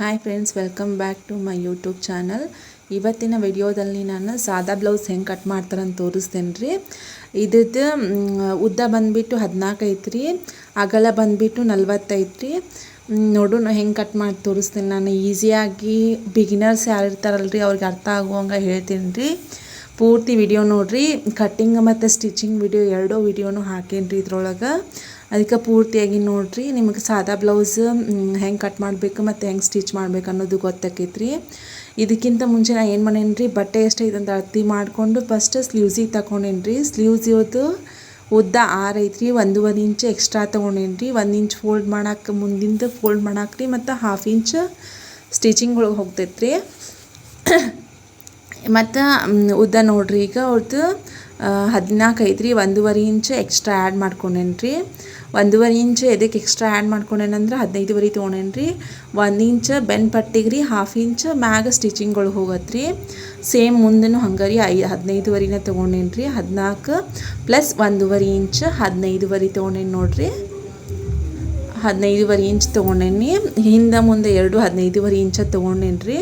Hi friends welcome back to my YouTube channel ಇವತ್ತಿನ ವಿಡಿಯೋದಲ್ಲಿ ನಾನು ಸಾದಾ ಬ್ಲೌಸ್ ಹೆಂಗೆ ಕಟ್ ಮಾಡ್ತಾರಂತ ತೋರಿಸ್ತೇನೆ ರೀ. ಇದ್ರದ್ದು ಉದ್ದ ಬಂದುಬಿಟ್ಟು ಹದಿನಾಲ್ಕು ಐತ್ರಿ, ಅಗಲ ಬಂದುಬಿಟ್ಟು ನಲ್ವತ್ತೈತ್ರಿ ನೋಡು ನೋಡೋಣ ಹೆಂಗೆ ಕಟ್ ಮಾಡಿ ತೋರಿಸ್ತೀನಿ ನಾನು. ಈಸಿಯಾಗಿ ಬಿಗಿನರ್ಸ್ ಯಾರು ರೀ ಅವ್ರಿಗೆ ಅರ್ಥ ಆಗುವಂಗೆ ಹೇಳ್ತೀನಿ ರೀ. ಪೂರ್ತಿ ವಿಡಿಯೋ ನೋಡಿರಿ ಕಟ್ಟಿಂಗ್ ಮತ್ತು ಸ್ಟಿಚಿಂಗ್ ವಿಡಿಯೋ ಎರಡೂ ವಿಡಿಯೋನು ಹಾಕೇನಿ ರೀ ಇದ್ರೊಳಗೆ. ಅದಕ್ಕೆ ಪೂರ್ತಿಯಾಗಿ ನೋಡಿರಿ, ನಿಮಗೆ ಸಾದಾ ಬ್ಲೌಸ್ ಹೆಂಗೆ ಕಟ್ ಮಾಡಬೇಕು ಮತ್ತು ಹೆಂಗೆ ಸ್ಟಿಚ್ ಮಾಡಬೇಕು ಅನ್ನೋದು ಗೊತ್ತಾಕೈತೆ ರೀ ಇದಕ್ಕಿಂತ ಮುಂಚೆ ನಾನು ಏನು ಮಾಡೇನಿ ರೀ ಬಟ್ಟೆ ಎಷ್ಟೈತೆ ಅಂತ ಅಳತಿ ಮಾಡಿಕೊಂಡು ಫಸ್ಟ್ ಸ್ಲೀವ್ಸಿಗೆ ತಗೊಂಡೇನಿ ರೀ ಸ್ಲೀವ್ಸ್ ಇವತ್ತು ಉದ್ದ ಆರು ಐತ್ರಿ, ಒಂದೂವರೆ ಇಂಚ್ ಎಕ್ಸ್ಟ್ರಾ ತೊಗೊಂಡೇನಿ ರೀ ಒಂದು ಇಂಚ್ ಫೋಲ್ಡ್ ಮಾಡಕ್ಕೆ ಮುಂದಿಂದು ಫೋಲ್ಡ್ ಮಾಡಾಕ್ರಿ ಮತ್ತು ಹಾಫ್ ಇಂಚ್ ಸ್ಟಿಚಿಂಗ್ ಒಳಗೆ ಹೋಗ್ತೈತೆ ರೀ ಮತ್ತು ಉದ್ದ ನೋಡ್ರಿ ಈಗ ಅವ್ರದ್ದು ಹದಿನಾಲ್ಕು ಐತ್ರಿ, ಒಂದೂವರೆ ಇಂಚ್ ಎಕ್ಸ್ಟ್ರಾ ಆ್ಯಡ್ ಮಾಡ್ಕೊಂಡೇನಿ ರೀ ಒಂದೂವರೆ ಇಂಚು ಎದಕ್ಕೆ ಎಕ್ಸ್ಟ್ರಾ ಆ್ಯಡ್ ಮಾಡ್ಕೊಂಡೇನಂದ್ರೆ ಹದಿನೈದುವರೆ ತೊಗೊಂಡೇನಿ ರೀ? ಒಂದು ಇಂಚ್ ಬೆನ್ ಪಟ್ಟಿಗೆ ರೀ ಹಾಫ್ ಇಂಚ್ ಮ್ಯಾಗ ಸ್ಟಿಚಿಂಗ್ಗಳು ಹೋಗತ್ತೆ ರೀ. ಸೇಮ್ ಮುಂದೂ ಹಂಗೆ ರೀ ಐ ಹದಿನೈದುವರೆನ ತೊಗೊಂಡೇನು ರೀ. ಹದಿನಾಲ್ಕು ಪ್ಲಸ್ ಒಂದೂವರೆ ಇಂಚ್ ಹದಿನೈದುವರೆ ತೊಗೊಂಡೇನು ನೋಡಿರಿ. ಹದಿನೈದುವರೆ ಇಂಚ್ ತೊಗೊಂಡೇನಿ ಹಿಂದೆ ಮುಂದೆ ಎರಡು ಹದಿನೈದುವರೆ ಇಂಚ ತೊಗೊಂಡೇನು ರೀ.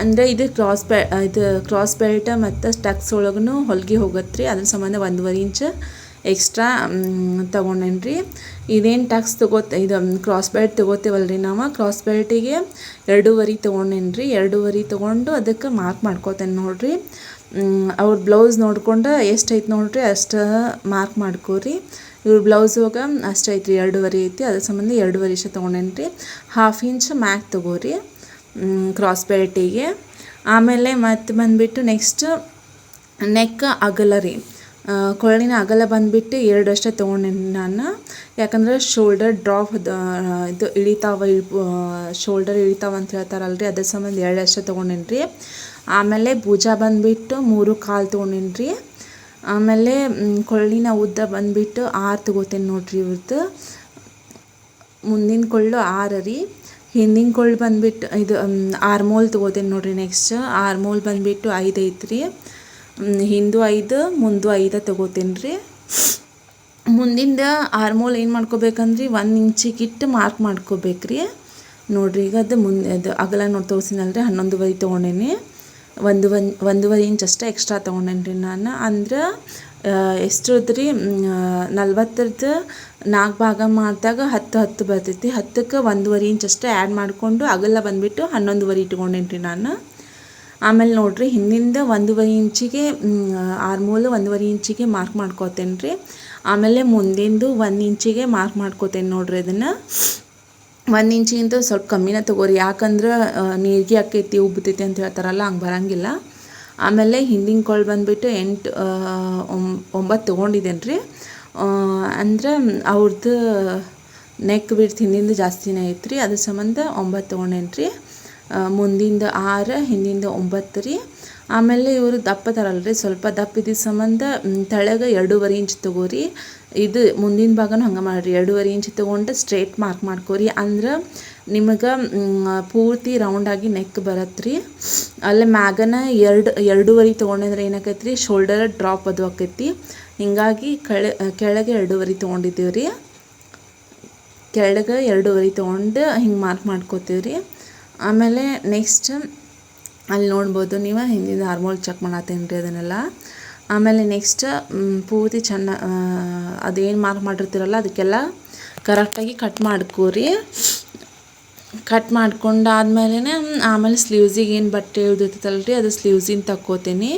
ಅಂದರೆ ಇದು ಕ್ರಾಸ್ ಬೆ ಇದು ಕ್ರಾಸ್ ಬೆಲ್ಟ್ ಮತ್ತು ಸ್ಟಕ್ಸ್ ಒಳಗೂ ಹೊಲಿಗೆ ಹೋಗುತ್ತೆ ರೀ. ಅದ್ರ ಸಂಬಂಧ ಒಂದೂವರೆ ಇಂಚ್ ಎಕ್ಸ್ಟ್ರಾ ತೊಗೊಂಡೇನು ರೀ ಇದೇನು ಟ್ಯಾಕ್ಸ್ ತೊಗೋತ, ಇದು ಕ್ರಾಸ್ ಬೆಲ್ಟ್ ತೊಗೋತೇವಲ್ಲ ರೀ ನಾವು. ಕ್ರಾಸ್ ಬೆಲ್ಟಿಗೆ ಎರಡೂವರೆ ತೊಗೊಂಡೇನು ರೀ ಎರಡೂವರೆ ತೊಗೊಂಡು ಅದಕ್ಕೆ ಮಾರ್ಕ್ ಮಾಡ್ಕೋತೇನೆ ನೋಡಿರಿ. ಅವ್ರ ಬ್ಲೌಸ್ ನೋಡ್ಕೊಂಡು ಐತೆ ನೋಡಿರಿ? ಅಷ್ಟು ಮಾರ್ಕ್ ಮಾಡ್ಕೋರಿ. ಇವ್ರ ಬ್ಲೌಸ್ ಹೋಗ ಅಷ್ಟು ಐತ್ರಿ ಎರಡೂವರೆ ಐತಿ. ಅದ್ರ ಸಂಬಂಧ ಎರಡೂವರೆ ಇಷ್ಟ ತೊಗೊಂಡೇನು ರೀ ಹಾಫ್ ಇಂಚ್ ಮ್ಯಾಕ್ ತೊಗೋರಿ ಕ್ರಾಸ್ ಬೆಲ್ಟಿಗೆ ಆಮೇಲೆ ಮತ್ತೆ ಬಂದುಬಿಟ್ಟು ನೆಕ್ಸ್ಟ್ ನೆಕ್ ಅಗಲ ರೀ ಕೊರಳಿನ ಅಗಲ ಬಂದುಬಿಟ್ಟು ಎರಡು ಅಷ್ಟೇ ತೊಗೊಂಡಿನಿ ನಾನು. ಯಾಕಂದ್ರೆ ಶೋಲ್ಡರ್ ಡ್ರಾಪ್ ಇದು ಇಳಿತಾವ ಶೋಲ್ಡರ್ ಇಳಿತಾವ ಅಂತ ಹೇಳ್ತಾರಲ್ಲ ರೀ ಅದ್ರ ಸಂಬಂಧ ಎರಡು ಅಷ್ಟೇ ತೊಗೊಂಡೇನಿ ರೀ ಆಮೇಲೆ ಭುಜ ಬಂದುಬಿಟ್ಟು ಮೂರು ಕಾಲು ತೊಗೊಂಡಿನಿ ರೀ ಆಮೇಲೆ ಕೊಳ್ಳಿನ ಉದ್ದ ಬಂದುಬಿಟ್ಟು ಆರು ತಗೋತೀನಿ ನೋಡಿರಿ ಇವ್ರದ್ದು ಮುಂದಿನ ಕೊಳ್ಳು ಆರು ರೀ. ಹಿಂದಿನ ಕೊಳ್ಳು ಬಂದುಬಿಟ್ಟು ಇದು ಆರ್ಮೋಲ್ ತೊಗೋತೀನಿ ನೋಡಿರಿ ನೆಕ್ಸ್ಟ್ ಆರ್ಮೋಲ್ ಬಂದುಬಿಟ್ಟು ಐದು ಐತ್ರಿ. ಹಿಂದು ಐದು, ಮುಂದು ಐದು ತಗೋತೀನಿ ರೀ. ಮುಂದಿಂದ ಆರ್ಮೋಲ್ ಏನು ಮಾಡ್ಕೋಬೇಕಂದ್ರಿ, ಒಂದು ಇಂಚಿಗಿಟ್ಟು ಮಾರ್ಕ್ ಮಾಡ್ಕೋಬೇಕು ರೀ. ನೋಡಿರಿ, ಈಗ ಅದು ಮುಂದೆ, ಅದು ಅಗಲ ನೋಡಿ ತೋರಿಸಿನಲ್ರಿ, ಹನ್ನೊಂದುವರೆ ತೊಗೊಂಡೇನಿ. ಒಂದು ಒಂದು ಒಂದೂವರೆ ಇಂಚ್ ಅಷ್ಟೇ ಎಕ್ಸ್ಟ್ರಾ ತೊಗೊಂಡೇನಿ ನಾನು. ಅಂದ್ರೆ ಎಷ್ಟು ರೀ ನಲ್ವತ್ತರದ್ದು ನಾಲ್ಕು ಭಾಗ ಮಾಡಿದಾಗ ಹತ್ತು ಹತ್ತು ಬರ್ತೈತಿ. ಹತ್ತಕ್ಕೆ ಒಂದೂವರೆ ಇಂಚ್ ಅಷ್ಟೇ ಆ್ಯಡ್ ಮಾಡಿಕೊಂಡು ಅಗಲ ಬಂದುಬಿಟ್ಟು ಹನ್ನೊಂದುವರೆ ಇಟ್ಕೊಂಡೇನಿ ನಾನು. ಆಮೇಲೆ ನೋಡಿರಿ, ಹಿಂದಿಂದ ಒಂದೂವರೆ ಇಂಚಿಗೆ ಆರ್ಮೂಲು ಒಂದೂವರೆ ಇಂಚಿಗೆ ಮಾರ್ಕ್ ಮಾಡ್ಕೋತೇನೆ ರೀ. ಆಮೇಲೆ ಮುಂದಿಂದು ಒಂದು ಇಂಚಿಗೆ ಮಾರ್ಕ್ ಮಾಡ್ಕೋತೇನೆ ನೋಡಿರಿ ಅದನ್ನು. ಒಂದು ಇಂಚಿಗಿಂತ ಸ್ವಲ್ಪ ಕಮ್ಮಿನೇ ತೊಗೋರಿ, ಯಾಕಂದ್ರೆ ನೀರಿಗೆ ಆಕೈತಿ, ಉಬ್ಬತೈತಿ ಅಂತ ಹೇಳ್ತಾರಲ್ಲ, ಹಂಗೆ ಬರೋಂಗಿಲ್ಲ. ಆಮೇಲೆ ಹಿಂದಿನ ಕೊಳ್ ಬಂದುಬಿಟ್ಟು ಎಂಟು ಒಂಬತ್ತು ತೊಗೊಂಡಿದ್ದೇನೆ ರೀ. ಅಂದ್ರೆ ಅವ್ರದ್ದು ನೆಕ್ ಬಿಡ್ತು ಹಿಂದಿಂದ ಜಾಸ್ತಿನೇ ಐತ್ರಿ, ಅದ್ರ ಸಂಬಂಧ ಒಂಬತ್ತು ತೊಗೊಂಡೇನ್ರಿ. ಮುಂದಿಂದ ಆರು, ಹಿಂದಿಂದ ಒಂಬತ್ತು ರೀ. ಆಮೇಲೆ ಇವರು ದಪ್ಪ ತರಲ್ಲ ರೀ ಸ್ವಲ್ಪ ದಪ್ಪ ಇದ್ದಿದ್ದ ಸಂಬಂಧ ತೆಳಗೆ ಎರಡೂವರೆ ಇಂಚ್ ತಗೋರಿ. ಇದು ಮುಂದಿನ ಭಾಗನೂ ಹಂಗೆ ಮಾಡಿರಿ, ಎರಡೂವರೆ ಇಂಚ್ ತೊಗೊಂಡು ಸ್ಟ್ರೇಟ್ ಮಾರ್ಕ್ ಮಾಡ್ಕೋರಿ. ಅಂದ್ರೆ ನಿಮಗೆ ಪೂರ್ತಿ ರೌಂಡಾಗಿ ನೆಕ್ ಬರತ್ತೆ ರೀ. ಅಲ್ಲಿ ಮ್ಯಾಗನ ಎರಡು, ಎರಡೂವರೆ ತೊಗೊಂಡಿದ್ರೆ ಏನಾಕೈತಿ ರೀ ಶೋಲ್ಡರ್ ಡ್ರಾಪ್ ಅದು ಆಕೈತಿ. ಹೀಗಾಗಿ ಕೆಳ, ಕೆಳಗೆ ಎರಡೂವರೆ ತೊಗೊಂಡಿದ್ದೀವಿ ರೀ ಕೆಳಗೆ ಎರಡೂವರೆ ತೊಗೊಂಡು ಹಿಂಗೆ ಮಾರ್ಕ್ ಮಾಡ್ಕೋತೀವಿ ರೀ ಆಮೇಲೆ ನೆಕ್ಸ್ಟ್ ಅಲ್ಲಿ ನೋಡ್ಬೋದು ನೀವು ಹಿಂದಿನ ಹಾರ್ಮೋಲ್ ಚೆಕ್ ಮಾಡತ್ತೀನಿ ಅದನ್ನೆಲ್ಲ. ಆಮೇಲೆ ನೆಕ್ಸ್ಟ್ ಪೂರ್ತಿ ಚೆನ್ನ ಅದೇನು ಮಾರ್ಕ್ ಮಾಡಿರ್ತೀರಲ್ಲ ಅದಕ್ಕೆಲ್ಲ ಕರೆಕ್ಟಾಗಿ ಕಟ್ ಮಾಡ್ಕೋರಿ. ಕಟ್ ಮಾಡ್ಕೊಂಡಾದ್ಮೇಲೆ ಆಮೇಲೆ ಸ್ಲೀವ್ಸಿಗೆ ಏನು ಬಟ್ಟೆ ಉಳಿದಿರ್ತೈತಲ್ಲ ರೀ ಅದು ಸ್ಲೀವ್ಸಿನ ತಕ್ಕೋತೀನಿ.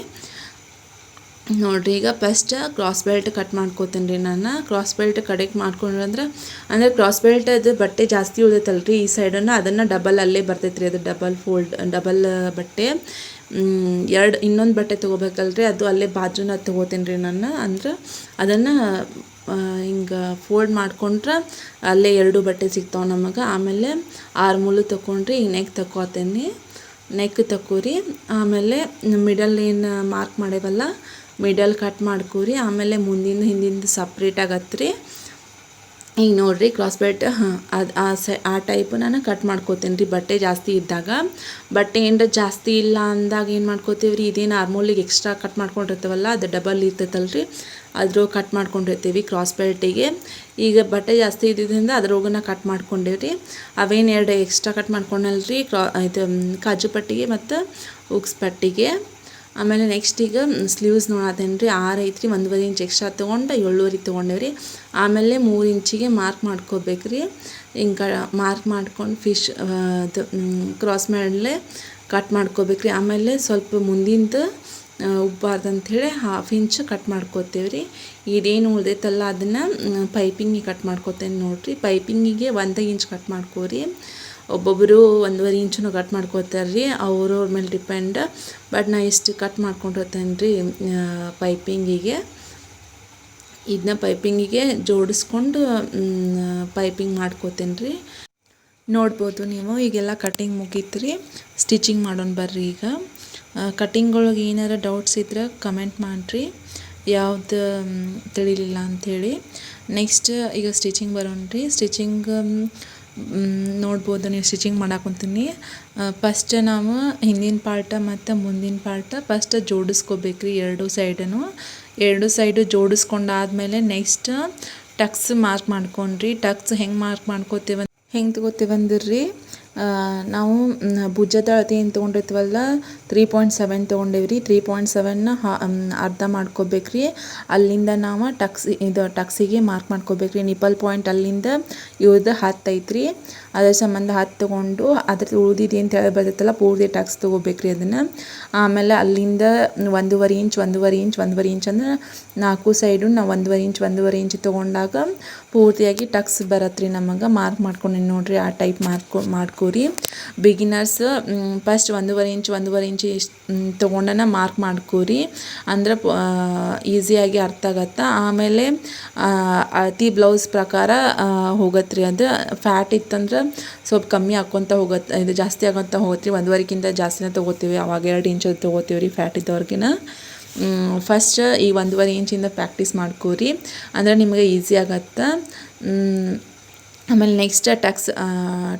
ನೋಡಿರಿ, ಈಗ ಫಸ್ಟ್ ಕ್ರಾಸ್ ಬೆಲ್ಟ್ ಕಟ್ ಮಾಡ್ಕೋತೀನಿ ರೀ ನಾನು. ಕ್ರಾಸ್ ಬೆಲ್ಟ್ ಕಡೆಗೆ ಮಾಡ್ಕೊಂಡ್ರೆ ಅಂದ್ರೆ ಅಂದರೆ ಕ್ರಾಸ್ ಬೆಲ್ಟ್ ಅದು ಬಟ್ಟೆ ಜಾಸ್ತಿ ಉಳಿದೈತಲ್ಲ ರೀ ಈ ಸೈಡನ್ನು ಅದನ್ನು ಡಬಲ್ ಅಲ್ಲೇ ಬರ್ತೈತೆ ರೀ ಅದು ಡಬಲ್ ಫೋಲ್ಡ್ ಡಬಲ್ ಬಟ್ಟೆ. ಎರಡು, ಇನ್ನೊಂದು ಬಟ್ಟೆ ತೊಗೋಬೇಕಲ್ರಿ. ಅದು ಅಲ್ಲೇ ಬಾಜುನ ತೊಗೋತೀನಿ ರೀ ನಾನು. ಅಂದ್ರೆ ಅದನ್ನು ಹಿಂಗೆ ಫೋಲ್ಡ್ ಮಾಡ್ಕೊಂಡ್ರೆ ಅಲ್ಲೇ ಎರಡು ಬಟ್ಟೆ ಸಿಗ್ತಾವೆ ನಮಗೆ. ಆಮೇಲೆ ಆರು ಮುಳು ತೊಗೊಂಡ್ರಿ ಈ ನೆಕ್ ತಕೋತೀನಿ ನೆಕ್ ತಕೋರಿ ಆಮೇಲೆ ಮಿಡಲ್ ಏನು ಮಾರ್ಕ್ ಮಾಡೇವಲ್ಲ ಮಿಡಲ್ ಕಟ್ ಮಾಡ್ಕೋರಿ, ಆಮೇಲೆ ಮುಂದಿನ ಹಿಂದಿಂದ ಸಪ್ರೇಟ್ ಆಗತ್ತೆ ರೀ ಈಗ ನೋಡಿರಿ ಕ್ರಾಸ್ ಹಾಂ, ಅದು ಆ ಸೈ, ಆ ಟೈಪು ನಾನು ಕಟ್ ಮಾಡ್ಕೋತೀನಿ ರೀ ಬಟ್ಟೆ ಜಾಸ್ತಿ ಇದ್ದಾಗ. ಬಟ್ಟೆ ಏನರ ಜಾಸ್ತಿ ಇಲ್ಲ ಅಂದಾಗ ಏನು ಮಾಡ್ಕೋತೀವಿ ರೀ ಇದೇನು ಆರ್ಮೋಲಿಗೆ ಎಕ್ಸ್ಟ್ರಾ ಕಟ್ ಮಾಡ್ಕೊಂಡಿರ್ತೀವಲ್ಲ, ಅದು ಡಬಲ್ ಇರ್ತೈತಲ್ಲ ರೀ ಅದ್ರೊಳಗೆ ಕಟ್ ಮಾಡ್ಕೊಂಡಿರ್ತೀವಿ ಕ್ರಾಸ್ ಬೆಲ್ಟಿಗೆ ಈಗ ಬಟ್ಟೆ ಜಾಸ್ತಿ ಇದ್ದಿದ್ದರಿಂದ ಅದ್ರೊಳಗನ್ನ ಕಟ್ ಕಟ್ ಮಾಡ್ಕೊಂಡೇವ್ರಿ. ಅವೇನು ಎರಡು ಎಕ್ಸ್ಟ್ರಾ ಕಟ್ ಮಾಡ್ಕೊಂಡಲ್ರಿ, ಕ್ರಾ, ಇದು ಕಾಜು ಪಟ್ಟಿಗೆ ಮತ್ತು ಉಕ್ಸ್ ಪಟ್ಟಿಗೆ. ಆಮೇಲೆ ನೆಕ್ಸ್ಟ್ ಈಗ ಸ್ಲೀವ್ಸ್ ನೋಡತ್ತೇನೆ ರೀ ಆರು ಐತ್ರಿ, ಒಂದೂವರೆ ಇಂಚ್ ಎಕ್ಸ್ಟ್ರಾ ತೊಗೊಂಡು ಏಳುವರೆ ತೊಗೊಂಡೇವ್ರಿ. ಆಮೇಲೆ ಮೂರು ಇಂಚಿಗೆ ಮಾರ್ಕ್ ಮಾಡ್ಕೋಬೇಕು ರೀ ಹಿಂಗೆ ಮಾರ್ಕ್ ಮಾಡ್ಕೊಂಡು ಫಿಶ್ ಅದು ಕ್ರಾಸ್ ಮೇಲೆ ಕಟ್ ಮಾಡ್ಕೋಬೇಕು ರೀ ಆಮೇಲೆ ಸ್ವಲ್ಪ ಮುಂದಿಂದು ಉಬ್ಬಾರ್ದು ಅಂಥೇಳಿ ಹಾಫ್ ಇಂಚ್ ಕಟ್ ಮಾಡ್ಕೋತೇವೆ ರೀ ಇದೇನು ಉಳ್ದೈತಲ್ಲ, ಅದನ್ನು ಪೈಪಿಂಗಿಗೆ ಕಟ್ ಮಾಡ್ಕೋತೇನೆ ನೋಡಿರಿ. ಪೈಪಿಂಗಿಗೆ ಒಂದು ಇಂಚ್ ಕಟ್ ಮಾಡ್ಕೋರಿ. ಒಬ್ಬೊಬ್ಬರು ಒಂದೂವರೆ ಇಂಚು ಕಟ್ ಮಾಡ್ಕೋತಾರೆ ರೀ ಅವ್ರವ್ರ ಮೇಲೆ ಡಿಪೆಂಡ್. ಬಟ್ ನಾ ಇಷ್ಟು ಕಟ್ ಮಾಡ್ಕೊಂಡಿರ್ತೇನೆ ರೀ ಪೈಪಿಂಗಿಗೆ. ಇದನ್ನ ಪೈಪಿಂಗಿಗೆ ಜೋಡಿಸ್ಕೊಂಡು ಪೈಪಿಂಗ್ ಮಾಡ್ಕೋತೇನೆ ರೀ. ನೋಡ್ಬೋದು ನೀವು, ಈಗೆಲ್ಲ ಕಟ್ಟಿಂಗ್ ಮುಗೀತು ರೀ. ಸ್ಟಿಚಿಂಗ್ ಮಾಡೋಣ ಬರ್ರಿ ಈಗ. ಕಟ್ಟಿಂಗ್ ಒಳಗೆ ಏನಾರ ಡೌಟ್ಸ್ ಇದ್ರೆ ಕಮೆಂಟ್ ಮಾಡಿರಿ. ಯಾವ್ದು ತಿಳಿಲಿಲ್ಲ ಅಂಥೇಳಿ ನೆಕ್ಸ್ಟ್, ಈಗ ಸ್ಟಿಚಿಂಗ್ ಬರೋಣ ರೀ. ಸ್ಟಿಚಿಂಗ್ ನೋಡ್ಬೋದು, ನೀವು ಸ್ಟಿಚಿಂಗ್ ಮಾಡಾಕೊಂತೀನಿ ಫಸ್ಟ್ ನಾವು ಹಿಂದಿನ ಪಾರ್ಟ ಮತ್ತು ಮುಂದಿನ ಪಾರ್ಟ ಫಸ್ಟ್ ಜೋಡಿಸ್ಕೋಬೇಕು ರೀ ಎರಡು ಸೈಡನು ಎರಡು ಸೈಡು ಜೋಡಿಸ್ಕೊಂಡಾದ್ಮೇಲೆ ನೆಕ್ಸ್ಟ್ ಟಕ್ಸ್ ಮಾರ್ಕ್ ಮಾಡ್ಕೊಂಡ್ರಿ. ಟಕ್ಸ್ ಹೆಂಗೆ ಮಾರ್ಕ್ ಮಾಡ್ಕೋತೀವಿ ಹೆಂಗೆ ತೊಗೋತೀವಂದ್ರಿ ನಾವು ಭುಜದ ಅಳತೆ ಏನು ತೊಗೊಂಡಿರ್ತೀವಲ್ಲ ತ್ರೀ ಪಾಯಿಂಟ್ ಸೆವೆನ್ ತೊಗೊಂಡೇವ್ರಿ ತ್ರೀ ಪಾಯಿಂಟ್ ಸೆವೆನ್ನ ಅರ್ಧ ಮಾಡ್ಕೋಬೇಕ್ರಿ ಅಲ್ಲಿಂದ ನಾವು ಟಕ್ಸ್, ಇದು ಟಕ್ಸಿಗೆ ಮಾರ್ಕ್ ಮಾಡ್ಕೋಬೇಕ್ರಿ ನಿಪಲ್ ಪಾಯಿಂಟ್ ಅಲ್ಲಿಂದ ಇವ್ರದ್ದು ಹತ್ತು ಐತ್ರಿ. ಅದ್ರ ಸಂಬಂಧ ಹತ್ತು ತೊಗೊಂಡು ಅದ್ರ ಉಳ್ದಿದ್ದು ಏನು ತೆಳ ಬರ್ತೈತಲ್ಲ, ಪೂರ್ತಿ ಟಕ್ಸ್ ತೊಗೋಬೇಕ್ರಿ ಅದನ್ನು. ಆಮೇಲೆ ಅಲ್ಲಿಂದ ಒಂದೂವರೆ ಇಂಚ್ ಒಂದೂವರೆ ಇಂಚ್ ಒಂದೂವರೆ ಇಂಚ್ ಅಂದ್ರೆ ನಾಲ್ಕು ಸೈಡು ನಾವು ಒಂದೂವರೆ ಇಂಚ್ ಒಂದೂವರೆ ಇಂಚ್ ತೊಗೊಂಡಾಗ ಪೂರ್ತಿಯಾಗಿ ಟಕ್ಸ್ ಬರತ್ರಿ ನಮಗೆ. ಮಾರ್ಕ್ ಮಾಡ್ಕೊಂಡೀನಿ ನೋಡ್ರಿ, ಆ ಟೈಪ್ ಮಾರ್ಕ್ ಮಾಡ್ಕೋರಿ. ಬಿಗಿನರ್ಸ್ ಫಸ್ಟ್ ಒಂದೂವರೆ ಇಂಚ್ ಒಂದೂವರೆ ಇಂಚ್ ತೊಗೊಂಡನ ಮಾರ್ಕ್ ಮಾಡ್ಕೋರಿ. ಅಂದ್ರೆ ಈಸಿಯಾಗಿ ಅರ್ಥ ಆಗತ್ತೆ. ಆಮೇಲೆ ಅತಿ ಬ್ಲೌಸ್ ಪ್ರಕಾರ ಹೋಗತ್ತೆ ರೀ ಅದು ಫ್ಯಾಟ್ ಇತ್ತಂದ್ರೆ ಸ್ವಲ್ಪ ಕಮ್ಮಿ ಹಾಕ್ಕೊತ ಹೋಗತ್ತೆ ಇದು ಜಾಸ್ತಿ ಆಗೋಂತ ಹೋಗುತ್ತೆ ರೀ ಒಂದುವರೆಕ್ಕಿಂತ ಜಾಸ್ತಿನೇ ತೊಗೋತೀವಿ. ಅವಾಗ ಎರಡು ಇಂಚ್ ತೊಗೋತೀವಿ ರೀ ಫ್ಯಾಟ್ ಇದ್ದವ್ರಿಗಿನ ಫಸ್ಟ್ ಈ ಒಂದೂವರೆ ಇಂಚಿಂದ ಪ್ರಾಕ್ಟೀಸ್ ಮಾಡ್ಕೋರಿ. ಅಂದ್ರೆ ನಿಮಗೆ ಈಸಿ ಆಗತ್ತೆ. ಆಮೇಲೆ ನೆಕ್ಸ್ಟ್ ಟಕ್ಸ್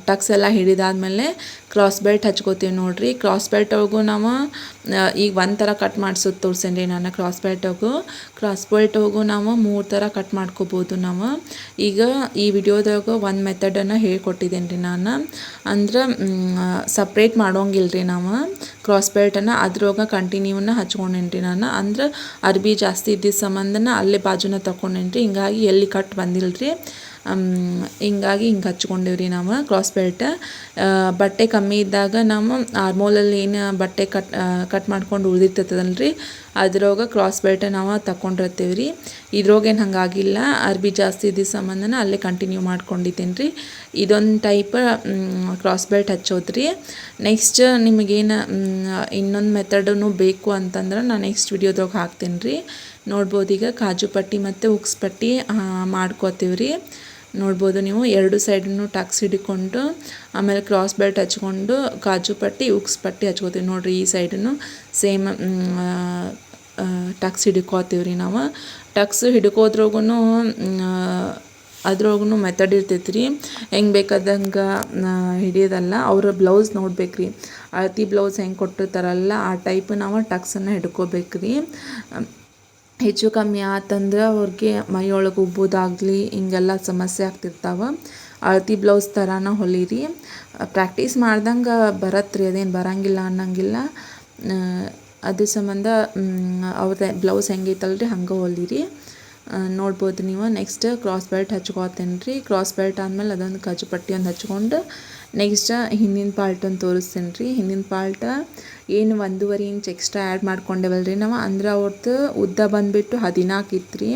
ಟಕ್ಸ್ ಎಲ್ಲ ಹಿಡಿದಾದ್ಮೇಲೆ ಕ್ರಾಸ್ ಬೆಲ್ಟ್ ಹಚ್ಕೋತೀವಿ ನೋಡ್ರಿ. ಕ್ರಾಸ್ ಬೆಲ್ಟ್ ಒಳಗೂ ನಾವು ಈಗ ಒಂದು ಕಟ್ ಮಾಡಿಸೋದು ತೋರ್ಸೇನಿ ರೀ ನಾನು ಕ್ರಾಸ್ ಬೆಲ್ಟ್ ಒಳಗು. ಕ್ರಾಸ್ ಬೆಲ್ಟ್ ಒಳಗು ನಾವು ಮೂರು ಥರ ಕಟ್ ಮಾಡ್ಕೋಬೋದು ನಾವು. ಈಗ ಈ ವಿಡಿಯೋದಾಗ ಒಂದು ಮೆಥಡನ್ನು ಹೇಳ್ಕೊಟ್ಟಿದ್ದೇನೆ ರೀ ನಾನು. ಅಂದ್ರೆ ಸಪ್ರೇಟ್ ಮಾಡೋಂಗಿಲ್ಲ ರೀ ನಾವು. ಕ್ರಾಸ್ ಬೆಲ್ಟನ್ನು ಅದ್ರೊಳಗೆ ಕಂಟಿನ್ಯೂನ ಹಚ್ಕೊಂಡೇನಿ ರೀ ನಾನು. ಅಂದ್ರೆ, ಅರ್ಬಿ ಜಾಸ್ತಿ ಇದ್ದಿದ್ದ ಸಂಬಂಧನ ಅಲ್ಲೇ ಬಾಜುನ ತಗೊಂಡೇನಿ ರೀ ಹಿಂಗಾಗಿ ಎಲ್ಲಿ ಕಟ್ ಬಂದಿಲ್ಲ ರೀ ಹಿಂಗಾಗಿ ಹಿಂಗೆ ಹಚ್ಕೊಂಡೇವ್ರಿ ನಾವು ಕ್ರಾಸ್ ಬೆಲ್ಟ್ ಬಟ್ಟೆ ಕಮ್ಮಿ ಇದ್ದಾಗ ನಾವು ಆರ್ಮೋಲಲ್ಲಿ ಏನು ಬಟ್ಟೆ ಕಟ್ ಕಟ್ ಮಾಡ್ಕೊಂಡು ಉಳಿದಿರ್ತದಲ್ಲ ರೀ ಅದ್ರೊಳಗೆ ಕ್ರಾಸ್ ಬೆಲ್ಟ್ ನಾವು ತಗೊಂಡಿರ್ತೀವಿ ರೀ ಇದ್ರೊಳಗೇನು ಹಂಗಾಗಿಲ್ಲ, ಅರ್ಬಿ ಜಾಸ್ತಿ ಇದ್ದ ಸಂಬಂಧನ ಅಲ್ಲೇ ಕಂಟಿನ್ಯೂ ಮಾಡ್ಕೊಂಡಿದ್ದೀನಿ ರೀ ಇದೊಂದು ಟೈಪ್ ಕ್ರಾಸ್ ಬೆಲ್ಟ್ ಹಚ್ಚೋದು ರೀ ನೆಕ್ಸ್ಟ್ ನಿಮಗೇನು ಇನ್ನೊಂದು ಮೆಥಡನ್ನು ಬೇಕು ಅಂತಂದ್ರೆ ನಾನು ನೆಕ್ಸ್ಟ್ ವಿಡಿಯೋದಾಗ ಹಾಕ್ತೀನಿ ರೀ ನೋಡ್ಬೋದು ಈಗ, ಕಾಜು ಪಟ್ಟಿ ಮತ್ತು ಉಕ್ಸ್ ಪಟ್ಟಿ ಮಾಡ್ಕೋತೀವಿ ರೀ ನೋಡ್ಬೋದು ನೀವು. ಎರಡು ಸೈಡನ್ನು ಟಕ್ಸ್ ಹಿಡ್ಕೊಂಡು, ಆಮೇಲೆ ಕ್ರಾಸ್ ಬೆಲ್ಟ್ ಹಚ್ಕೊಂಡು, ಕಾಜು ಪಟ್ಟಿ, ಉಕ್ಸ್ ಪಟ್ಟಿ ಹಚ್ಕೋತೀವಿ. ನೋಡಿರಿ, ಈ ಸೈಡನ್ನು ಸೇಮ್ ಟಕ್ಸ್ ಹಿಡ್ಕೋತೀವಿ ರೀ ನಾವು. ಟಕ್ಸ್ ಹಿಡ್ಕೋದ್ರಾಗೂ ಅದ್ರೊಳಗೂ ಮೆಥಡ್ ಇರ್ತೈತೆ ರೀ ಹೆಂಗೆ ಬೇಕಾದಂಗೆ ಹಿಡಿಯೋದಲ್ಲ, ಅವರ ಬ್ಲೌಸ್ ನೋಡ್ಬೇಕು ರೀ ಅಳತಿ ಬ್ಲೌಸ್ ಹೆಂಗೆ ಕೊಟ್ಟಿರ್ತಾರಲ್ಲ, ಆ ಟೈಪ್ ನಾವು ಟಕ್ಸನ್ನು ಹಿಡ್ಕೋಬೇಕು ರೀ ಹೆಚ್ಚು ಕಮ್ಮಿ ಆತಂದ್ರೆ ಅವ್ರಿಗೆ ಮೈಯೊಳಗೆ ಉಬ್ಬೋದಾಗಲಿ, ಹಿಂಗೆಲ್ಲ ಸಮಸ್ಯೆ ಆಗ್ತಿರ್ತಾವೆ. ಅಳತಿ ಬ್ಲೌಸ್ ಥರನ ಹೊಲೀರಿ. ಪ್ರಾಕ್ಟೀಸ್ ಮಾಡ್ದಂಗೆ ಬರತ್ತೆ ರೀ ಅದೇನು ಬರಂಗಿಲ್ಲ ಅನ್ನಂಗಿಲ್ಲ. ಅದ್ರ ಸಂಬಂಧ ಅವ್ರದ್ದು ಬ್ಲೌಸ್ ಹೆಂಗೈತಲ್ಲ ರೀ ಹಂಗೆ ಹೊಲೀರಿ. ನೋಡ್ಬೋದು ನೀವು. ನೆಕ್ಸ್ಟ್ ಕ್ರಾಸ್ ಬೆಲ್ಟ್ ಹಚ್ಕೋತೇನೆ ರೀ. ಕ್ರಾಸ್ ಬೆಲ್ಟ್ ಆದಮೇಲೆ ಅದೊಂದು ಕಜು ಪಟ್ಟಿ ಒಂದು ಹಚ್ಕೊಂಡು ನೆಕ್ಸ್ಟ್ ಹಿಂದಿನ ಪಾರ್ಟ್ ಒಂದು ತೋರಿಸ್ತೇನೆ ರೀ. ಹಿಂದಿನ ಪಾರ್ಟ್ ಏನು ಒಂದೂವರೆ ಇಂಚ್ ಎಕ್ಸ್ಟ್ರಾ ಆ್ಯಡ್ ಮಾಡ್ಕೊಂಡೇವಲ್ಲ ರೀ ನಾವು? ಅಂದ್ರೆ ಅವ್ರದ್ದು ಉದ್ದ ಬಂದುಬಿಟ್ಟು ಹದಿನಾಲ್ಕು ಇತ್ತು ರೀ.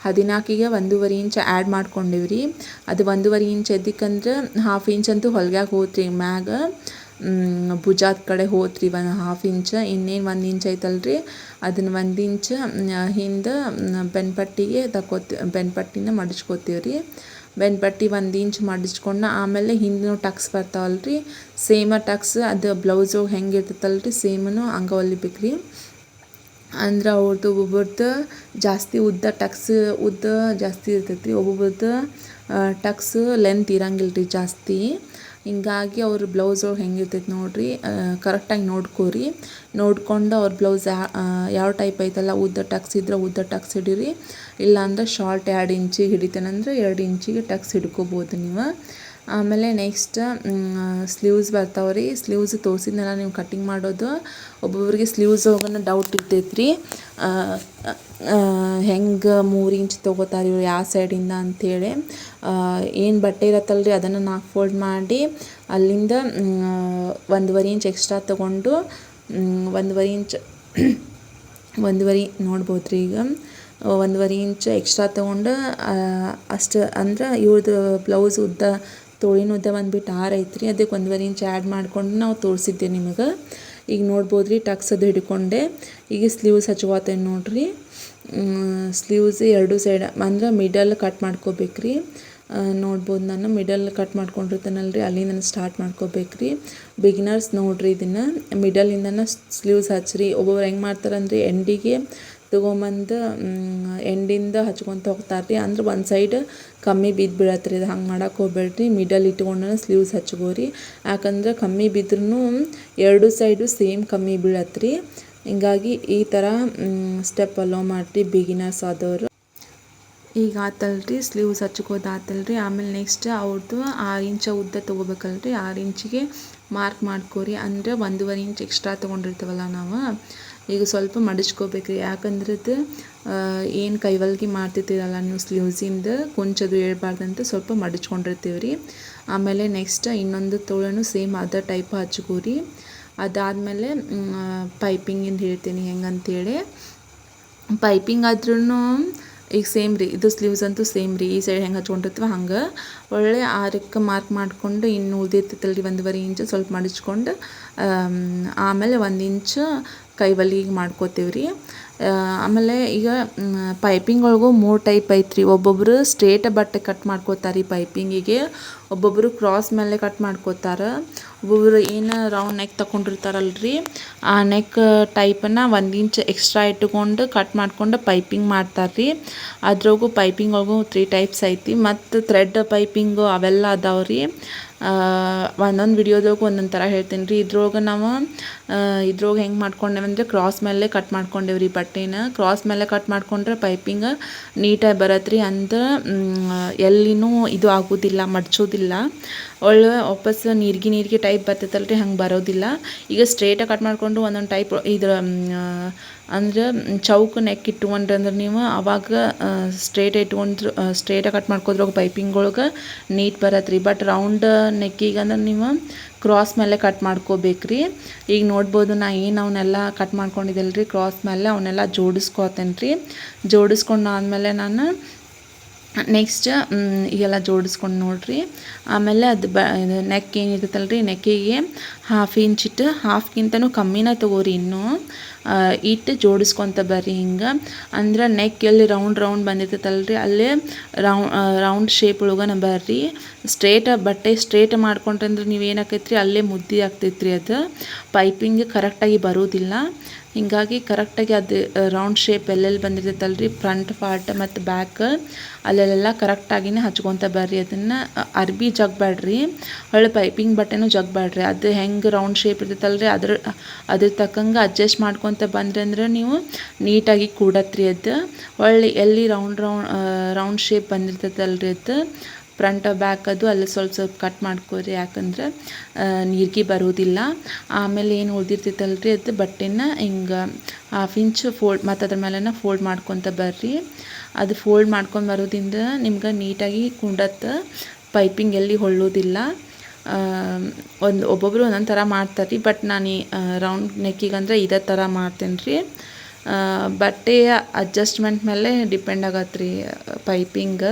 ಹದಿನಾಲ್ಕಿಗೆ ಒಂದೂವರೆ ಇಂಚ್ ಆ್ಯಡ್ ಮಾಡ್ಕೊಂಡಿವ್ರಿ. ಅದು ಒಂದೂವರೆ ಇಂಚ್ ಎದಕ್ಕಂದ್ರೆ ಹಾಫ್ ಇಂಚ್ ಅಂತೂ ಹೊಲ್ಗ್ಯಾಗ ಹೋತ್ರಿ ಮ್ಯಾಗ. ಭುಜಾದ ಕಡೆ ಹೋತ್ರಿ ಒಂದು ಹಾಫ್ ಇಂಚ್ ಇನ್ನೇನು ಒಂದು ಇಂಚ್ ಐತಲ್ಲ ರೀ ಅದನ್ನು ಒಂದು ಇಂಚ್ ಹಿಂದೆ ಬೆನ್ಪಟ್ಟಿಗೆ ತಕೋತಿ ಬೆನ್ಪಟ್ಟಿನ ಮಡಿಚ್ಕೋತೀವಿ ರೀ ಬೆನ್ಪಟ್ಟಿ ಒಂದು ಇಂಚ್ ಮಡಿಚ್ಕೊಂಡು ಆಮೇಲೆ ಹಿಂದಿನ ಟಕ್ಸ್ ಬರ್ತಾವಲ್ಲ ರೀ ಸೇಮ ಟಕ್ಸ್ ಅದು ಬ್ಲೌಸು ಹೆಂಗೆ ಇರ್ತೈತಲ್ಲ ರೀ ಸೇಮನು ಹಂಗೆ ಹೊಲಿಬೇಕು ರೀ ಅಂದ್ರೆ ಅವ್ರದ್ದು ಒಬ್ಬೊಬ್ರದ್ದು ಜಾಸ್ತಿ ಉದ್ದ ಟಕ್ಸ್ ಉದ್ದ ಜಾಸ್ತಿ ಇರ್ತೈತೆ ರೀ ಒಬ್ಬೊಬ್ರದ್ದು ಟಕ್ಸ್ ಲೆಂತ್ ಇರಂಗಿಲ್ಲ ರೀ ಜಾಸ್ತಿ ಹಿಂಗಾಗಿ ಅವ್ರ ಬ್ಲೌಸ್ ಒಳಗೆ ಹೆಂಗಿರ್ತೈತೆ ನೋಡಿರಿ ಕರೆಕ್ಟಾಗಿ ನೋಡ್ಕೋರಿ. ನೋಡ್ಕೊಂಡು ಅವ್ರ ಬ್ಲೌಸ್ ಯಾವ ಟೈಪ್ ಐತಲ್ಲ, ಉದ್ದ ಟಕ್ಸ್ ಇದ್ರೆ ಉದ್ದ ಟಕ್ಸ್ ಹಿಡೀರಿ. ಇಲ್ಲಾಂದ್ರೆ ಶಾರ್ಟ್ ಎರಡು ಇಂಚಿಗೆ ಹಿಡಿತೇನೆ ಅಂದ್ರೆ ಎರಡು ಇಂಚಿಗೆ ಟಕ್ಸ್ ಹಿಡ್ಕೋಬೋದು ನೀವು. ಆಮೇಲೆ ನೆಕ್ಸ್ಟ್ ಸ್ಲೀವ್ಸ್ ಬರ್ತಾವೆ ರೀ ಸ್ಲೀವ್ಸ್ ತೋರಿಸಿದ್ನಲ್ಲ ನೀವು ಕಟ್ಟಿಂಗ್ ಮಾಡೋದು. ಒಬ್ಬೊಬ್ರಿಗೆ ಸ್ಲೀವ್ಸ್ ಹೋಗೋಣ ಡೌಟ್ ಇರ್ತೈತೆ ರೀ ಹೆಂಗೆ ಮೂರು ಇಂಚ್ ತೊಗೋತಾರೆ ಇವ್ರು ಯಾವ ಸೈಡಿಂದ ಅಂಥೇಳಿ ಏನು ಬಟ್ಟೆ ಇರತ್ತಲ್ಲ ರೀ ಅದನ್ನು ನಾಲ್ಕು ಫೋಲ್ಡ್ ಮಾಡಿ ಅಲ್ಲಿಂದ ಒಂದುವರೆ ಇಂಚ್ ಎಕ್ಸ್ಟ್ರಾ ತೊಗೊಂಡು ಒಂದುವರೆ ಇಂಚ್ ಒಂದೂವರೆ ನೋಡ್ಬೋದು ರೀ ಈಗ. ಒಂದುವರೆ ಇಂಚ್ ಎಕ್ಸ್ಟ್ರಾ ತೊಗೊಂಡು ಅಷ್ಟು, ಅಂದ್ರೆ ಇವ್ರದ್ದು ಬ್ಲೌಸ್ ಉದ್ದ ತೋಳಿನ ಉದ್ದ ಬಂದುಬಿಟ್ಟು ಆರು ಐತ್ರಿ. ಅದಕ್ಕೆ ಒಂದುವರೆ ಇಂಚ್ ಆ್ಯಡ್ ಮಾಡ್ಕೊಂಡು ನಾವು ತೋರಿಸಿದ್ದೆ ನಿಮಗೆ. ಈಗ ನೋಡ್ಬೋದು ರೀ ಟಕ್ಸ್ ಅದು ಹಿಡ್ಕೊಂಡೆ. ಈಗ ಸ್ಲೀವ್ಸ್ ಹಚ್ಕೋತೇನೆ ನೋಡಿರಿ. ಸ್ಲೀವ್ಸ್ ಎರಡು ಸೈಡ್ ಅಂದ್ರೆ ಮಿಡಲ್ ಕಟ್ ಮಾಡ್ಕೋಬೇಕ್ರಿ. ನೋಡ್ಬೋದು ನಾನು ಮಿಡಲ್ ಕಟ್ ಮಾಡ್ಕೊಂಡಿರ್ತೇನಲ್ಲ ರೀ ನಾನು ಸ್ಟಾರ್ಟ್ ಮಾಡ್ಕೋಬೇಕ್ರಿ. ಬಿಗಿನರ್ಸ್ ನೋಡಿರಿ ಇದನ್ನು. ಮಿಡಲಿಂದನೇ ಸ್ಲೀವ್ಸ್ ಹಚ್ಚಿರಿ ಒಬ್ಬೊಬ್ರು ಹೆಂಗೆ ಮಾಡ್ತಾರಂದ್ರೆ ಎಂಡಿಗೆ ತೊಗೊಂಬಂದು ಎಂಡಿಂದ ಹಚ್ಕೊತ ಹೋಗ್ತಾರೆ ರೀ ಅಂದ್ರೆ ಒಂದು ಸೈಡ್ ಕಮ್ಮಿ ಬಿದ್ದು ಬೀಳತ್ತೆ ರೀ ಇದು. ಹಂಗೆ ಮಾಡಕ್ಕೆ ಹೋಗ್ಬೇಡ್ರಿ. ಮಿಡಲ್ ಇಟ್ಕೊಂಡು ಸ್ಲೀವ್ಸ್ ಹಚ್ಕೋರಿ. ಯಾಕಂದ್ರೆ ಕಮ್ಮಿ ಬಿದ್ರೂ ಎರಡು ಸೈಡು ಸೇಮ್ ಕಮ್ಮಿ ಬೀಳತ್ತೆ ರೀ ಹಿಂಗಾಗಿ ಈ ಥರ ಸ್ಟೆಪ್ ಅಲೋ ಮಾಡಿರಿ ಬಿಗಿನರ್ಸ್ ಆದವರು. ಈಗ ಆತಲ್ರಿ ಸ್ಲೀವ್ಸ್ ಹಚ್ಕೋದು ಆತಲ್ರಿ. ಆಮೇಲೆ ನೆಕ್ಸ್ಟ್ ಅವ್ರದ್ದು ಆರು ಇಂಚ ಉದ್ದ ತೊಗೋಬೇಕಲ್ರಿ. ಆರು ಇಂಚಿಗೆ ಮಾರ್ಕ್ ಮಾಡ್ಕೋರಿ. ಅಂದರೆ ಒಂದೂವರೆ ಇಂಚ್ ಎಕ್ಸ್ಟ್ರಾ ತೊಗೊಂಡಿರ್ತೀವಲ್ಲ ನಾವು. ಈಗ ಸ್ವಲ್ಪ ಮಡಚ್ಕೋಬೇಕು. ಯಾಕಂದ್ರೆ ಏನು ಕೈವಲ್ಗಿ ಮಾಡ್ತಿರ್ತೀರಲ್ಲ ನೀವು ಸ್ಲೀವ್ಸಿಂದ ಕುಂಚದು ಹೇಳ್ಬಾರ್ದಂತ ಸ್ವಲ್ಪ ಮಡಚ್ಕೊಂಡಿರ್ತೀವಿ ರೀ ಆಮೇಲೆ ನೆಕ್ಸ್ಟ್ ಇನ್ನೊಂದು ತೋಳನು ಸೇಮ್ ಅದೇ ಟೈಪ್ ಹಚ್ಕೋರಿ. ಅದಾದಮೇಲೆ ಪೈಪಿಂಗಿಂದ ಹೇಳ್ತೀನಿ ಹೆಂಗಂತೇಳಿ. ಪೈಪಿಂಗ್ ಆದ್ರೂ ಈಗ ಸೇಮ್ ರೀ, ಇದು ಸ್ಲೀವ್ಸ್ ಅಂತೂ ಸೇಮ್ ರೀ, ಈ ಸೈಡ್ ಹೆಂಗೆ ಹಚ್ಕೊಂಡಿರ್ತೀವ ಹಂಗೆ. ಒಳ್ಳೆ ಆರಕ್ಕೆ ಮಾರ್ಕ್ ಮಾಡಿಕೊಂಡು ಇನ್ನು ಉಳ್ದಿರ್ತೈತಲ್ಲ ರೀ ಒಂದುವರೆ ಇಂಚು ಸ್ವಲ್ಪ ಮಡಚ್ಕೊಂಡು ಆಮೇಲೆ ಒಂದು ಇಂಚು ಕೈ ಮಾಡ್ಕೊತೀವಿ ರೀ ಆಮೇಲೆ ಈಗ ಪೈಪಿಂಗ್ ಒಳಗೂ ಮೂರು ಟೈಪ್ ಐತ್ರಿ. ಒಬ್ಬೊಬ್ಬರು ಸ್ಟ್ರೇಟ್ ಬಟ್ಟೆ ಕಟ್ ಮಾಡ್ಕೋತಾರೆ ಪೈಪಿಂಗಿಗೆ ಒಬ್ಬೊಬ್ಬರು ಕ್ರಾಸ್ ಮೇಲೆ ಕಟ್ ಮಾಡ್ಕೋತಾರೆ. ಒಬ್ಬೊಬ್ರು ಏನು ರೌಂಡ್ ನೆಕ್ ತಗೊಂಡಿರ್ತಾರಲ್ರಿ ಆ ನೆಕ್ ಟೈಪನ್ನು ಒಂದು ಇಂಚ್ ಎಕ್ಸ್ಟ್ರಾ ಇಟ್ಕೊಂಡು ಕಟ್ ಮಾಡ್ಕೊಂಡು ಪೈಪಿಂಗ್ ಮಾಡ್ತಾರೆ ರೀ ಪೈಪಿಂಗ್ ಒಳಗೂ ತ್ರೀ ಟೈಪ್ಸ್ ಐತಿ. ಮತ್ತು ಥ್ರೆಡ್ ಪೈಪಿಂಗು ಅವೆಲ್ಲ ಅದಾವೆ ರೀ ಒಂದೊಂದು ವಿಡಿಯೋದಾಗ ಒಂದೊಂದು ಥರ ಹೇಳ್ತೀನಿ ರೀ ಇದ್ರೊಳಗೆ ನಾವು ಇದ್ರೊಳಗೆ ಹೆಂಗೆ ಮಾಡ್ಕೊಂಡೇವಂದರೆ ಕ್ರಾಸ್ ಮೇಲೆ ಕಟ್ ಮಾಡ್ಕೊಂಡೇವೆ ರೀ ಬಟ್ಟೆನ. ಕ್ರಾಸ್ ಮೇಲೆ ಕಟ್ ಮಾಡ್ಕೊಂಡ್ರೆ ಪೈಪಿಂಗ್ ನೀಟಾಗಿ ಬರತ್ತೆ ರೀ ಅಂದ್ರೆ ಎಲ್ಲಿನೂ ಇದು ಆಗೋದಿಲ್ಲ, ಮಡ್ಚೋದಿಲ್ಲ. ಒಳ್ಳೆ ವಾಪಸ್ ನೀರ್ಗೆ ನೀರಿಗೆ ಟೈಪ್ ಬರ್ತೈತಲ್ಲ ರೀ ಹಂಗೆ ಬರೋದಿಲ್ಲ. ಈಗ ಸ್ಟ್ರೇಟಾಗಿ ಕಟ್ ಮಾಡಿಕೊಂಡು ಒಂದೊಂದು ಟೈಪ್ ಇದ್ರ ಅಂದ್ರೆ ಚೌಕ ನೆಕ್ ಇಟ್ಕೊಂಡ್ರೆ ಅಂದ್ರೆ ನೀವು ಅವಾಗ ಸ್ಟ್ರೇಟ್ ಇಟ್ಕೊಂಡ್ರು ಸ್ಟ್ರೇಟಾಗಿ ಕಟ್ ಮಾಡ್ಕೋದ್ರಾಗ ಪೈಪಿಂಗ್ ಒಳಗೆ ನೀಟ್ ಬರತ್ತೆ ರೀ ಬಟ್ ರೌಂಡ್ ನೆಕ್ಕಿಗೆ ಅಂದ್ರೆ ನೀವು ಕ್ರಾಸ್ ಮೇಲೆ ಕಟ್ ಮಾಡ್ಕೋಬೇಕ್ರಿ. ಈಗ ನೋಡ್ಬೋದು ನಾ ಏನು ಅವನ್ನೆಲ್ಲ ಕಟ್ ಮಾಡ್ಕೊಂಡಿದ್ದೆಲ್ಲ ಕ್ರಾಸ್ ಮೇಲೆ ಅವನ್ನೆಲ್ಲ ಜೋಡಿಸ್ಕೋತೇನೆ ರೀ ಜೋಡಿಸ್ಕೊಂಡು ಆದಮೇಲೆ ನಾನು ನೆಕ್ಸ್ಟ್ ಈಗೆಲ್ಲ ಜೋಡಿಸ್ಕೊಂಡು ನೋಡಿರಿ. ಆಮೇಲೆ ಅದು ಬ ನೆಕ್ ಏನಿರುತ್ತಲ್ಲ ರೀ ನೆಕ್ಕಿಗೆ ಹಾಫ್ ಇಂಚ್ ಇಟ್ಟು ಹಾಫ್ಗಿಂತನೂ ಕಮ್ಮಿನ ತೊಗೋರಿ ಇನ್ನೂ. ಇಟ್ಟು ಜೋಡಿಸ್ಕೊತ ಬರ್ರಿ ಹಿಂಗೆ. ಅಂದ್ರೆ ನೆಕ್ ಎಲ್ಲಿ ರೌಂಡ್ ರೌಂಡ್ ಬಂದಿರ್ತೈತಲ್ಲ ರೀ ಅಲ್ಲೇ ರೌಂಡ್ ರೌಂಡ್ ಶೇಪ್ ಒಳಗನ ಬರ್ರಿ. ಸ್ಟ್ರೇಟ್ ಬಟ್ಟೆ ಸ್ಟ್ರೇಟ್ ಮಾಡ್ಕೊಂಡ್ರೆ ಅಂದ್ರೆ ನೀವು ಏನಾಕೈತ್ರಿ ಅಲ್ಲೇ ಮುದ್ದೆ ಆಗ್ತೈತ್ರಿ ಅದು. ಪೈಪಿಂಗ್ ಕರೆಕ್ಟಾಗಿ ಬರೋದಿಲ್ಲ. ಹೀಗಾಗಿ ಕರೆಕ್ಟಾಗಿ ಅದು ರೌಂಡ್ ಶೇಪ್ ಎಲ್ಲೆಲ್ಲಿ ಬಂದಿರ್ತೈತಲ್ಲ ರೀ ಫ್ರಂಟ್ ಪಾರ್ಟ್ ಮತ್ತು ಬ್ಯಾಕ್ ಅಲ್ಲೆಲ್ಲ ಕರೆಕ್ಟಾಗಿನೇ ಹಚ್ಕೊತ ಬರ್ರಿ ಅದನ್ನು. ಅರ್ಬಿ ಜಗ್ಬೇಡ್ರಿ ಹೊಳ್ಳೆ ಪೈಪಿಂಗ್ ಬಟ್ಟೆನೂ ಜಗ್ಬೇಡ್ರಿ ಅದು ಹೆಂಗೆ ರೌಂಡ್ ಶೇಪ್ ಇರ್ತೈತಲ್ಲ ರೀ ಅದ್ರ ಅದ್ರ ತಕ್ಕಂಗೆ ಅಡ್ಜಸ್ಟ್ ಮಾಡ್ಕೊತ ಬಂದ್ರಿ ಅಂದ್ರೆ ನೀವು ನೀಟಾಗಿ ಕೂಡತ್ರಿ ಅದು. ಒಳ್ಳೆ ಎಲ್ಲಿ ರೌಂಡ್ ರೌಂಡ್ ರೌಂಡ್ ಶೇಪ್ ಬಂದಿರ್ತೈತಲ್ಲ ರೀ ಅದು. ಫ್ರಂಟ್ ಬ್ಯಾಕ್ ಅದು ಅಲ್ಲಿ ಸ್ವಲ್ಪ ಸ್ವಲ್ಪ ಕಟ್ ಮಾಡ್ಕೊರಿ ಯಾಕಂದ್ರೆ ನೀರಿಗೆ ಬರೋದಿಲ್ಲ. ಆಮೇಲೆ ಏನು ಉಳ್ದಿರ್ತೈತಲ್ಲ ರೀ ಅದು ಬಟ್ಟೆನ ಹಿಂಗೆ ಹಾಫ್ ಇಂಚ್ ಫೋಲ್ಡ್ ಮತ್ತು ಅದ್ರ ಮೇಲೆ ಫೋಲ್ಡ್ ಮಾಡ್ಕೊತ ಬರ್ರಿ. ಅದು ಫೋಲ್ಡ್ ಮಾಡ್ಕೊಂಡು ಬರೋದ್ರಿಂದ ನಿಮ್ಗೆ ನೀಟಾಗಿ ಕುಂಡತ್ ಪೈಪಿಂಗ್ ಎಲ್ಲಿ ಹೊಳ್ಳೋದಿಲ್ಲ. ಒಂದು ಒಬ್ಬೊಬ್ಬರು ಒಂದೊಂದು ಥರ ಮಾಡ್ತಾರೆ ರೀ ಬಟ್ ನಾನು ರೌಂಡ್ ನೆಕ್ಕಿಗೆ ನೆಕ್ಕಿಗಂದ್ರೆ ಇದೇ ಥರ ಮಾಡ್ತೇನೆ ರೀ ಬಟ್ಟೆಯ ಅಡ್ಜಸ್ಟ್ಮೆಂಟ್ ಮೇಲೆ ಡಿಪೆಂಡ್ ಆಗತ್ತೆ ರೀ ಪೈಪಿಂಗ್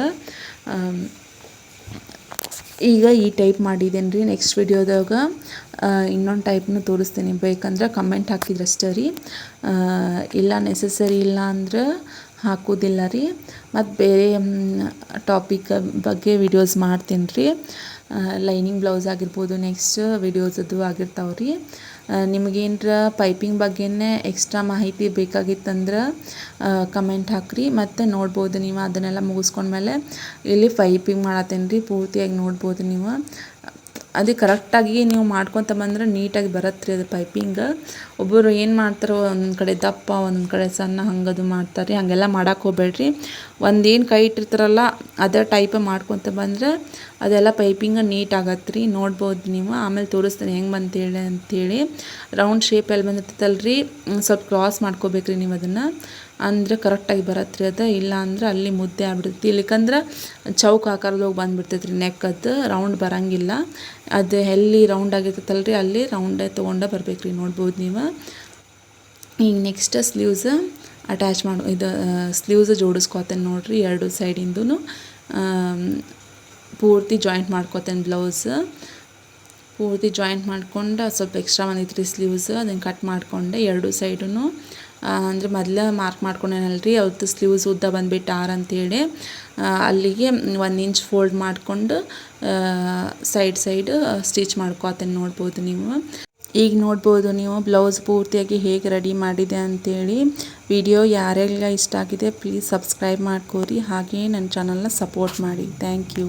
ಈಗ ಈ ಟೈಪ್ ಮಾಡಿದ್ದೇನೆ ರೀ ನೆಕ್ಸ್ಟ್ ವಿಡಿಯೋದಾಗ ಇನ್ನೊಂದು ಟೈಪ್ನು ತೋರಿಸ್ತೀನಿ. ಬೇಕಂದ್ರೆ ಕಮೆಂಟ್ ಹಾಕಿದ್ರೆ ಅಷ್ಟೇ ರೀ. ಇಲ್ಲ ನೆಸಸರಿ ಇಲ್ಲ ಅಂದ್ರೆ ಹಾಕೋದಿಲ್ಲ ರೀ. ಮತ್ತು ಬೇರೆ ಟಾಪಿಕ್ ಬಗ್ಗೆ ವಿಡಿಯೋಸ್ ಮಾಡ್ತೀನಿ ರೀ. ಲೈನಿಂಗ್ ಬ್ಲೌಸ್ ಆಗಿರ್ಬೋದು ನೆಕ್ಸ್ಟ್ ವಿಡಿಯೋಸ್ ಅದು ಆಗಿರ್ತಾವೆ ರೀ ನಿಮಗೇನರ ಪೈಪಿಂಗ್ ಬಗ್ಗೆನೇ ಎಕ್ಸ್ಟ್ರಾ ಮಾಹಿತಿ ಬೇಕಾಗಿತ್ತಂದ್ರೆ ಕಮೆಂಟ್ ಹಾಕ್ರಿ. ಮತ್ತು ನೋಡ್ಬೋದು ನೀವು ಅದನ್ನೆಲ್ಲ ಮುಗಿಸ್ಕೊಂಡ್ಮೇಲೆ ಇಲ್ಲಿ ಪೈಪಿಂಗ್ ಮಾಡತ್ತೇನೆ ರೀ ಪೂರ್ತಿಯಾಗಿ ನೋಡ್ಬೋದು ನೀವು. ಅದು ಕರೆಕ್ಟಾಗಿ ನೀವು ಮಾಡ್ಕೊತ ಬಂದ್ರೆ ನೀಟಾಗಿ ಬರತ್ತೆ ರೀ ಅದು ಪೈಪಿಂಗ್ ಒಬ್ಬರು ಏನು ಮಾಡ್ತಾರೋ ಒಂದೊಂದು ಕಡೆ ದಪ್ಪ ಒಂದೊಂದು ಕಡೆ ಸಣ್ಣ ಹಂಗದು ಮಾಡ್ತಾರೆ ಹಾಗೆಲ್ಲ ಮಾಡಕ್ಕೆ ಹೋಗ್ಬೇಡ್ರಿ. ಒಂದೇನು ಕೈ ಇಟ್ಟಿರ್ತಾರಲ್ಲ, ಅದೇ ಟೈಪ್ ಮಾಡ್ಕೊತ ಬಂದ್ರೆ ಅದೆಲ್ಲ ಪೈಪಿಂಗ ನೀಟ್ ಆಗತ್ತೆ ರೀ ನೋಡ್ಬೋದು ನೀವು. ಆಮೇಲೆ ತೋರಿಸ್ತೀನಿ ಹೆಂಗೆ ಬಂತೇಳಿ ಅಂತೇಳಿ. ರೌಂಡ್ ಶೇಪಲ್ಲಿ ಬಂದಿರ್ತೈತಲ್ಲ ರೀ ಸ್ವಲ್ಪ ಕ್ರಾಸ್ ಮಾಡ್ಕೋಬೇಕು ರೀ ನೀವು ಅದನ್ನು. ಅಂದರೆ ಕರೆಕ್ಟಾಗಿ ಬರತ್ತೆ ರೀ ಅದು. ಇಲ್ಲ ಅಂದ್ರೆ ಅಲ್ಲಿ ಮುದ್ದೆ ಆಗ್ಬಿಡ್ತೈತಿ. ಇಲ್ಲಿಕಂದ್ರೆ ಚೌಕ ಹೋಗಿ ಬಂದ್ಬಿಡ್ತೈತೆ ರೀ ನೆಕ್ ಅದು. ರೌಂಡ್ ಬರೋಂಗಿಲ್ಲ. ಅದು ಎಲ್ಲಿ ರೌಂಡ್ ಆಗಿರ್ತೈತಲ್ಲ ರೀ ಅಲ್ಲಿ ರೌಂಡೇ ತೊಗೊಂಡೇ ಬರ್ಬೇಕು ರೀ ನೋಡ್ಬೋದು ನೀವು. ಈಗ ನೆಕ್ಸ್ಟ್ ಸ್ಲೀವ್ಸ್ ಅಟ್ಯಾಚ್ ಮಾಡಿ, ಇದು ಸ್ಲೀವ್ಸ್ ಜೋಡಿಸ್ಕೊತೇನೆ ನೋಡಿರಿ, ಎರಡು ಸೈಡಿಂದೂ ಪೂರ್ತಿ ಜಾಯಿಂಟ್ ಮಾಡ್ಕೊತೇನೆ ಬ್ಲೌಸ್. ಪೂರ್ತಿ ಜಾಯಿಂಟ್ ಮಾಡ್ಕೊಂಡು ಸ್ವಲ್ಪ ಎಕ್ಸ್ಟ್ರಾ ಬಂದಿತ್ತು ರೀ ಸ್ಲೀವ್ಸ್ ಅದನ್ನು ಕಟ್ ಮಾಡಿಕೊಂಡೆ ಎರಡು ಸೈಡೂ ಅಂದರೆ ಮೊದಲೇ ಮಾರ್ಕ್ ಮಾಡ್ಕೊಂಡೇನಲ್ಲ ರೀ ಅವ್ರದ್ದು ಸ್ಲೀವ್ಸ್ ಉದ್ದ ಬಂದುಬಿಟ್ಟು ಆರು ಅಂತೇಳಿ ಅಲ್ಲಿಗೆ ಒಂದು ಇಂಚ್ ಫೋಲ್ಡ್ ಮಾಡಿಕೊಂಡು ಸೈಡ್ ಸೈಡ್ ಸ್ಟಿಚ್ ಮಾಡ್ಕೊತೇನೆ ನೋಡ್ಬೋದು ನೀವು. ಈಗ ನೋಡ್ಬೋದು ನೀವು, ಬ್ಲೌಸ್ ಪೂರ್ತಿಯಾಗಿ ಹೇಗೆ ರೆಡಿ ಮಾಡಿದೆ ಅಂತೇಳಿ ವಿಡಿಯೋ ಯಾರೆಲ್ಲ ಇಷ್ಟ ಆಗಿದೆ ಪ್ಲೀಸ್ ಸಬ್ಸ್ಕ್ರೈಬ್ ಮಾಡ್ಕೋರಿ. ಹಾಗೆಯೇ ನನ್ನ ಚಾನಲ್ನ ಸಪೋರ್ಟ್ ಮಾಡಿ. Thank you